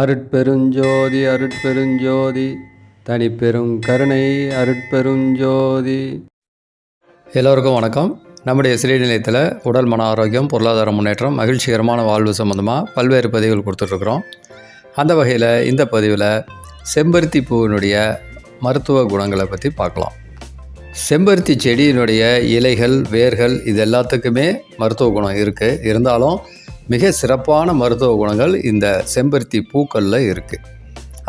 அருட்பெருஞ்சோதி அருட்பெருஞ்சோதி தனிப்பெரும் கருணை அருட்பெருஞ்சோதி. எல்லோருக்கும் வணக்கம். நம்முடைய சிறை நிலையத்தில் உடல் மன ஆரோக்கியம் பொருளாதார முன்னேற்றம் மகிழ்ச்சிகரமான வாழ்வு சம்மந்தமாக பல்வேறு பதிவுகள் கொடுத்துட்ருக்குறோம். அந்த வகையில் இந்த பதிவில் செம்பருத்தி பூவினுடைய மருத்துவ குணங்களை பற்றி பார்க்கலாம். செம்பருத்தி செடியினுடைய இலைகள் வேர்கள் இது எல்லாத்துக்குமே மருத்துவ குணம் இருக்குது இருந்தாலும் மிக சிறப்பான மருத்துவ குணங்கள் இந்த செம்பருத்தி பூக்களில் இருக்குது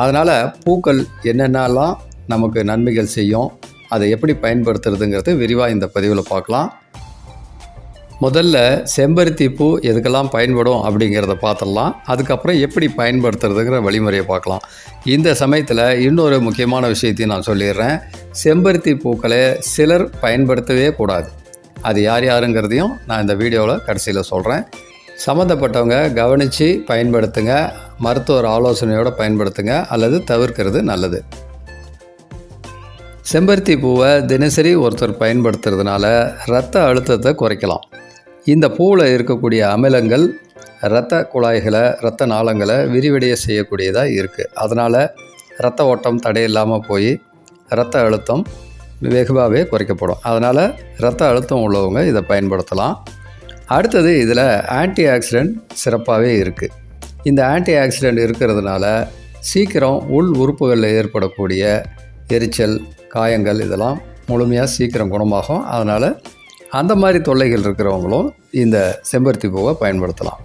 அதனால் பூக்கள் என்னென்னலாம் நமக்கு நன்மைகள் செய்யும் அதை எப்படி பயன்படுத்துறதுங்கிறது விரிவாக இந்த பதிவில் பார்க்கலாம். முதல்ல செம்பருத்தி பூ எதுக்கெல்லாம் பயன்படும் அப்படிங்கிறத பார்த்துடலாம். அதுக்கப்புறம் எப்படி பயன்படுத்துறதுங்கிற வழிமுறையை பார்க்கலாம். இந்த சமயத்தில் இன்னொரு முக்கியமான விஷயத்தையும் நான் சொல்லிடுறேன். செம்பருத்தி பூக்களை சிலர் பயன்படுத்தவே கூடாது. அது யார் யாருங்கிறதையும் நான் இந்த வீடியோவில் கடைசியில் சொல்கிறேன் சம்மந்தப்பட்டவங்க கவனித்து பயன்படுத்துங்க மருத்துவர் ஆலோசனையோடு பயன்படுத்துங்க அல்லது தவிர்க்கிறது நல்லது. செம்பருத்தி பூவை தினசரி ஒருத்தர் பயன்படுத்துறதுனால இரத்த அழுத்தத்தை குறைக்கலாம். இந்த பூவில் இருக்கக்கூடிய அமிலங்கள் இரத்த குழாய்களை இரத்த நாளங்களை விரிவடைய செய்யக்கூடியதாக இருக்குது அதனால் இரத்த ஓட்டம் தடையில்லாமல் போய் இரத்த அழுத்தம் வெகுவாகவே குறைக்கப்படும். அதனால் இரத்த அழுத்தம் உள்ளவங்க இதை பயன்படுத்தலாம். அடுத்தது இதில் ஆன்டி ஆக்சிடெண்ட் சிறப்பாகவே இருக்குது. இந்த ஆன்டி ஆக்சிடெண்ட் இருக்கிறதுனால சீக்கிரம் உள் உறுப்புகளில் ஏற்படக்கூடிய எரிச்சல் காயங்கள் இதெல்லாம் முழுமையாக சீக்கிரம் குணமாகும். அதனால் அந்த மாதிரி தொல்லைகள் இருக்கிறவங்களும் இந்த செம்பருத்தி பூவை பயன்படுத்தலாம்.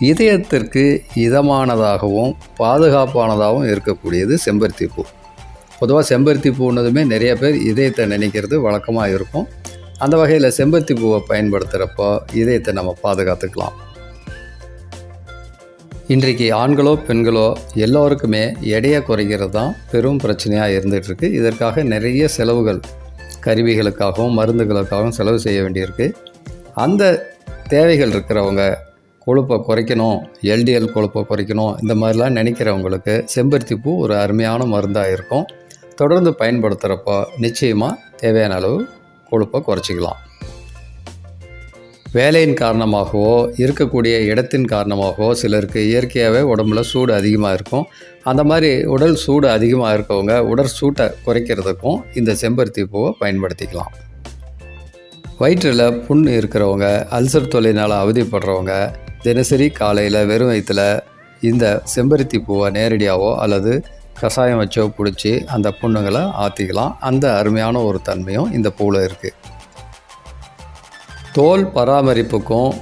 இதயத்திற்கு இதமானதாகவும் பாதுகாப்பானதாகவும் இருக்கக்கூடியது செம்பருத்தி பூ. பொதுவாக செம்பருத்தி பூன்னதுமே நிறைய பேர் இதயத்தை நினைக்கிறது வழக்கமாக இருக்கும். அந்த வகையில் செம்பருத்தி பூவை பயன்படுத்துகிறப்போ இதயத்தை நம்ம பாதுகாத்துக்கலாம். இன்றைக்கு ஆண்களோ பெண்களோ எல்லோருக்குமே எடையை குறைக்கிறது தான் பெரும் பிரச்சனையாக இருந்துகிட்ருக்கு. இதற்காக நிறைய செலவுகள் கருவிகளுக்காகவும் மருந்துகளுக்காகவும் செலவு செய்ய வேண்டியிருக்கு. அந்த தேவைகள் இருக்கிறவங்க கொழுப்பை குறைக்கணும் எல்டிஎல் கொழுப்பை குறைக்கணும் இந்த மாதிரிலாம் நினைக்கிறவங்களுக்கு செம்பருத்தி பூ ஒரு அருமையான மருந்தாக இருக்கும். தொடர்ந்து பயன்படுத்துகிறப்போ நிச்சயமாக தேவையான அளவு கொழுப்பை குறைச்சிக்கலாம். வேலையின் காரணமாகவோ இருக்கக்கூடிய இடத்தின் காரணமாகவோ சிலருக்கு இயற்கையாகவே உடம்புல சூடு அதிகமாக இருக்கும். அந்த மாதிரி உடல் சூடு அதிகமாக இருக்கவங்க உடல் சூட்டை குறைக்கிறதுக்கும் இந்த செம்பருத்தி பூவை பயன்படுத்திக்கலாம். வயிற்றில் புண் இருக்கிறவங்க அல்சர் தொழிலினால் அவதிப்படுறவங்க தினசரி காலையில் வெறும் வயிற்றில் இந்த செம்பருத்தி பூவை நேரடியாகவோ அல்லது கஷாயம் வச்சோ பிடிச்சி அந்த புண்ணுங்களை ஆற்றிக்கலாம் அந்த அருமையான ஒரு தன்மையும் இந்த பூவில் இருக்குது தோல் பராமரிப்புக்கும்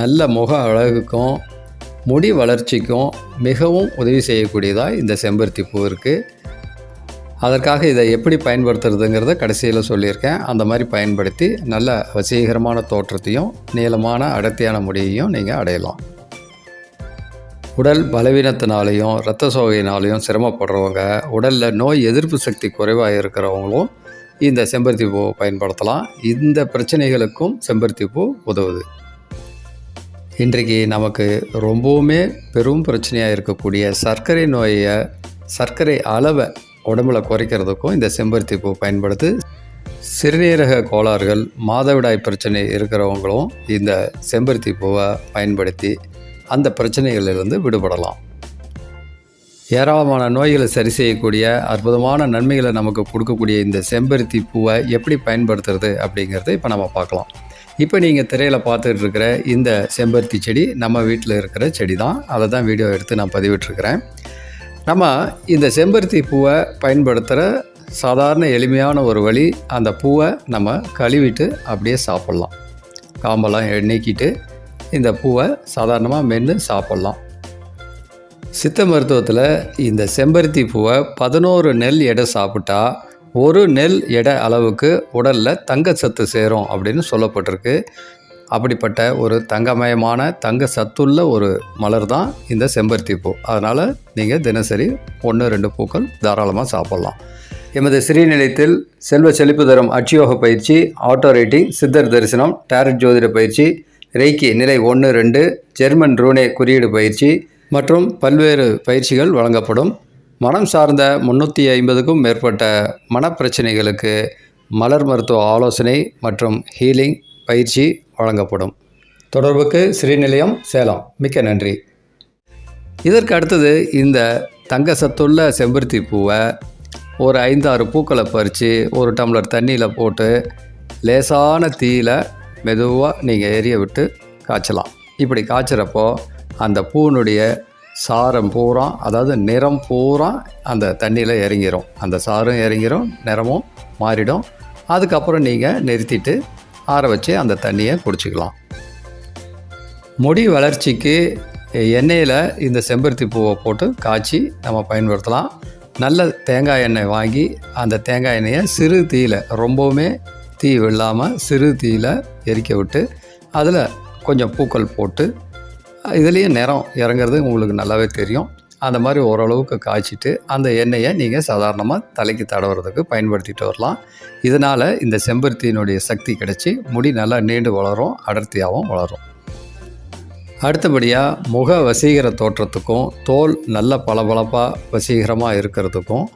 நல்ல முக அழகுக்கும் முடி வளர்ச்சிக்கும் மிகவும் உதவி செய்யக்கூடியதாக இந்த செம்பருத்தி பூ இருக்குது அதற்காக இதை எப்படி பயன்படுத்துறதுங்கிறத கடைசியில் சொல்லியிருக்கேன். அந்த மாதிரி பயன்படுத்தி நல்ல வசீகரமான தோற்றத்தையும் நீளமான அடர்த்தியான முடியையும் நீங்கள் அடையலாம். உடல் பலவீனத்தினாலையும் இரத்த சோகையினாலையும் சிரமப்படுறவங்க உடலில் நோய் எதிர்ப்பு சக்தி குறைவாக இருக்கிறவங்களும் இந்த செம்பருத்தி பூ பயன்படுத்தலாம். இந்த பிரச்சனைகளுக்கும் செம்பருத்தி பூ உதவுது. இன்றைக்கு நமக்கு ரொம்பவுமே பெரும் பிரச்சனையாக இருக்கக்கூடிய சர்க்கரை நோயை சர்க்கரை அளவை உடம்புல குறைக்கிறதுக்கும் இந்த செம்பருத்தி பூ பயன்படுத்து சிறுநீரக கோளாறுகள் மாதவிடாய் பிரச்சனை இருக்கிறவங்களும் இந்த செம்பருத்தி பூவை பயன்படுத்தி அந்த பிரச்சனைகளிலிருந்து விடுபடலாம். ஏராளமான நோய்களை சரி செய்யக்கூடிய அற்புதமான நன்மைகளை நமக்கு கொடுக்கக்கூடிய இந்த செம்பருத்தி பூவை எப்படி பயன்படுத்துறது அப்படிங்கிறத இப்போ நம்ம பார்க்கலாம். இப்போ நீங்கள் திரையில் பார்த்துட்டு இருக்கிற இந்த செம்பருத்தி செடி நம்ம வீட்டில் இருக்கிற செடி தான் அதை தான் வீடியோ எடுத்து நான் பதிவிட்டுருக்கிறேன். நம்ம இந்த செம்பருத்தி பூவை பயன்படுத்துகிற சாதாரண எளிமையான ஒரு வழி அந்த பூவை நம்ம கழுவிட்டு அப்படியே சாப்பிட்லாம். காம்பெல்லாம் நீக்கிட்டு இந்த பூவை சாதாரணமாக மென்று சாப்பிட்லாம். சித்த மருத்துவத்தில் இந்த செம்பருத்தி பூவை பதினோரு நெல் எடை சாப்பிட்டா ஒரு நெல் எடை அளவுக்கு உடலில் தங்கச்சத்து சேரும் அப்படின்னு சொல்லப்பட்டிருக்கு. அப்படிப்பட்ட ஒரு தங்கமயமான தங்க சத்துள்ள ஒரு மலர் தான் இந்த செம்பருத்தி பூ. அதனால் நீங்கள் தினசரி ஒன்று ரெண்டு பூக்கள் தாராளமாக சாப்பிட்லாம். எமது ஸ்ரீநிலையத்தில் செல்வ செழிப்பு தரும் அட்சியோக பயிற்சி ஆட்டோ ரைட்டிங் சித்தர் தரிசனம் டேரட் ஜோதிட பயிற்சி ரெய்கி நிலை ஒன்று ரெண்டு ஜெர்மன் ரூனே குறியீடு பயிற்சி மற்றும் பல்வேறு பயிற்சிகள் வழங்கப்படும். மனம் சார்ந்த முந்நூற்றி ஐம்பதுக்கும் மேற்பட்ட மனப்பிரச்சனைகளுக்கு மலர் மருத்துவ ஆலோசனை மற்றும் ஹீலிங் பயிற்சி வழங்கப்படும். தொடர்புக்கு ஸ்ரீநிலையம் சேலம். மிக்க நன்றி. இதற்கு அடுத்தது இந்த தங்க சத்துள்ள செம்பருத்தி பூவை ஒரு ஐந்தாறு பூக்களை பறித்து ஒரு டம்ளர் தண்ணியில் போட்டு லேசான தீயில மெதுவாக நீங்கள் எரிய விட்டு காய்ச்சலாம். இப்படி காய்ச்சறப்போ அந்த பூனுடைய சாரம் பூரா அதாவது நிறம் பூரா அந்த தண்ணியில் இறங்கிரும் அந்த சாரும் இறங்கிரும் நிறமும் மாறிடும். அதுக்கப்புறம் நீங்கள் நிறுத்திட்டு ஆற வச்சு அந்த தண்ணியை குடிச்சிக்கலாம். முடி வளர்ச்சிக்கு எண்ணெயில் இந்த செம்பருத்தி பூவை போட்டு காய்ச்சி நம்ம பயன்படுத்தலாம். நல்ல தேங்காய் எண்ணெய் வாங்கி அந்த தேங்காய் எண்ணெயை சிறு தீயில் ரொம்பவுமே தீ வெள்ளாமல் சிறு தீயில் எரிக்க விட்டு அதில் கொஞ்சம் பூக்கள் போட்டு இதுலேயும் நிறம் இறங்குறது உங்களுக்கு நல்லாவே தெரியும். அந்த மாதிரி ஓரளவுக்கு காய்ச்சிட்டு அந்த எண்ணெயை நீங்கள் சாதாரணமாக தலைக்கு தடவுறதுக்கு பயன்படுத்திட்டு வரலாம். இதனால் இந்த செம்பருத்தியினுடைய சக்தி கிடைச்சி முடி நல்லா நீண்டு வளரும் அடர்த்தியாகவும் வளரும். அடுத்தபடியாக முக வசீகர தோற்றத்துக்கும் தோல் நல்ல பளபளப்பாக வசீகரமாக இருக்கிறதுக்கும்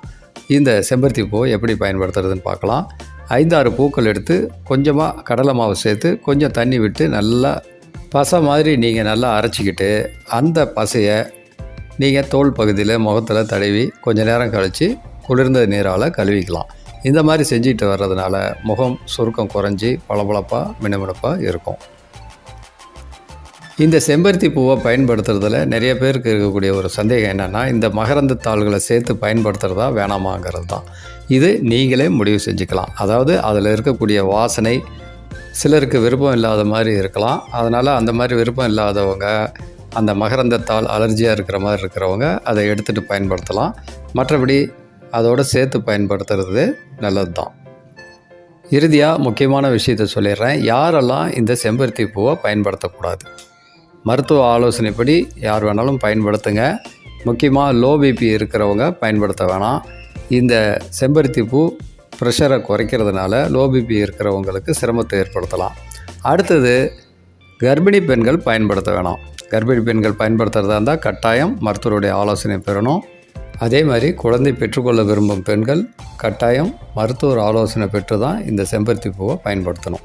இந்த செம்பருத்தி பூ எப்படி பயன்படுத்துறதுன்னு பார்க்கலாம். ஐந்தாறு பூக்கள் எடுத்து கொஞ்சமாக கடலை மாவு சேர்த்து கொஞ்சம் தண்ணி விட்டு நல்லா பசை மாதிரி நீங்கள் நல்லா அரைச்சிக்கிட்டு அந்த பசையை நீங்கள் தோல் பகுதியில் முகத்தில் தடவி கொஞ்சம் நேரம் கழித்து குளிர்ந்த நீரால் கழுவிக்கலாம். இந்த மாதிரி செஞ்சுக்கிட்டு வர்றதுனால முகம் சுருக்கம் குறைஞ்சி பளபளப்பாக மினுமினுப்பாக இருக்கும். இந்த செம்பருத்தி பூவை பயன்படுத்துறதுல நிறைய பேருக்கு இருக்கக்கூடிய ஒரு சந்தேகம் என்னென்னா இந்த மகரந்த தாள்களை சேர்த்து பயன்படுத்துகிறதா வேணாமாங்கிறது தான். இது நீங்களே முடிவு செஞ்சுக்கலாம். அதாவது அதில் இருக்கக்கூடிய வாசனை சிலருக்கு விருப்பம் இல்லாத மாதிரி இருக்கலாம். அதனால் அந்த மாதிரி விருப்பம் இல்லாதவங்க அந்த மகரந்தத்தால் அலர்ஜியாக இருக்கிற மாதிரி இருக்கிறவங்க அதை எடுத்துகிட்டு பயன்படுத்தலாம். மற்றபடி அதோடு சேர்த்து பயன்படுத்துறது நல்லது தான் இறுதியாக முக்கியமான விஷயத்தை சொல்லிடுறேன். யாரெல்லாம் இந்த செம்பருத்தி பூவை பயன்படுத்தக்கூடாது? மருத்துவ ஆலோசனைப்படி யார் வேணாலும் பயன்படுத்துங்க. முக்கியமாக லோ பிபி இருக்கிறவங்க பயன்படுத்த வேணாம். இந்த செம்பருத்தி பூ ப்ரெஷரை குறைக்கிறதுனால லோ பிபி இருக்கிறவங்களுக்கு சிரமத்தை ஏற்படுத்தலாம். அடுத்தது கர்ப்பிணி பெண்கள் பயன்படுத்த வேணாம். கர்ப்பிணி பெண்கள் பயன்படுத்துகிறதா இருந்தால் கட்டாயம் மருத்துவருடைய ஆலோசனை பெறணும். அதே மாதிரி குழந்தை பெற்றுக்கொள்ள விரும்பும் பெண்கள் கட்டாயம் மருத்துவர் ஆலோசனை பெற்று தான் இந்த செம்பருத்தி பூவை பயன்படுத்தணும்.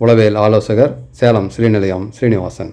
உளவியல் ஆலோசகர் சேலம் ஸ்ரீநிலையம் ஸ்ரீனிவாசன்